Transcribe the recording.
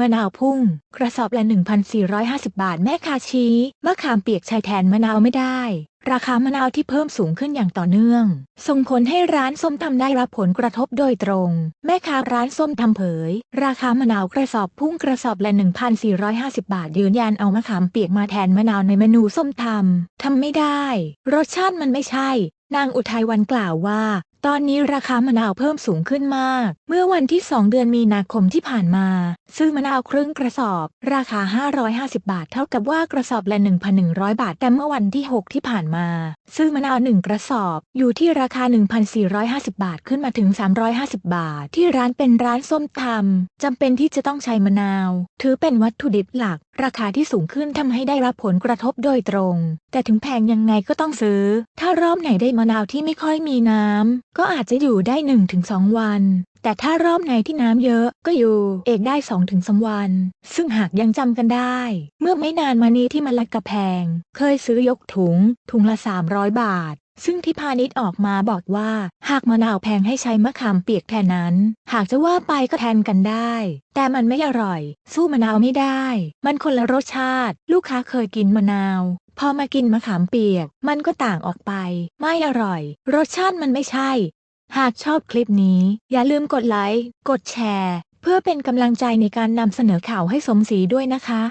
มะนาวพุ่ง กระสอบละ 1,450 บาทแม่ค้าชี้มะขามเปียกใช้แทนมะนาวไม่ได้ ราคามะนาวที่เพิ่มสูงขึ้นอย่างต่อเนื่อง ส่งผลให้ร้านส้มตำได้รับผลกระทบโดยตรง แม่ค้าร้านส้มตำเผย ราคามะนาวกระสอบพุ่งกระสอบละ 1,450 บาทยืนยันเอามะขามเปียกมาแทนมะนาวในเมนูส้มตำทำไม่ได้ รสชาติมันไม่ใช่นางอุทัยวันกล่าวว่า ตอนนี้ราคามะนาวเพิ่มสูงขึ้นมาก เมื่อวันที่ 2 เดือนมีนาคมที่ผ่านมา ซื้อมะนาวครึ่งกระสอบ ราคา 550 บาท เท่ากับว่ากระสอบละ 1,100 บาท แต่เมื่อวันที่ 6 ที่ผ่านมาซื้อมะนาว1กระสอบ อยู่ที่ราคา 1,450 บาทขึ้นมาถึง 350 บาท ที่ร้านเป็นร้านส้มตำจำเป็นที่จะต้องใช้มะนาว ถือเป็นวัตถุดิบหลัก ราคาที่สูงขึ้นทำให้ได้รับผลกระทบโดยตรง แต่ถึงแพงยังไงก็ต้องซื้อ ถ้ารอบไหนได้มะนาวที่ไม่ค่อยมีน้ำก็อาจจะอยู่ได้ 1-2 วัน แต่ถ้ารอบไหนที่น้ำเยอะก็อยู่เอกได้ 2-3ถึงวัน ซึ่งหากยังจำกันได้ เมื่อไม่นานมานี้ที่มะละกระแพง เคยซื้อยกถุง ถุงละ 300 บาทซึ่งที่พาณิชย์ออกมาบอกว่า หากมะนาวแพงให้ใช้มะขามเปียกแทนนั้น หากจะว่าไปก็แทนกันได้ แต่มันไม่อร่อย สู้มะนาวไม่ได้ มันคนละรสชาติ ลูกค้าเคยกินมะนาว พอมากินมะขามเปียก มันก็ต่างออกไป ไม่อร่อย รสชาติมันไม่ใช่ หากชอบคลิปนี้ อย่าลืมกดไลค์ กดแชร์ เพื่อเป็นกำลังใจในการนำเสนอข่าวให้สมศรีด้วยนะคะ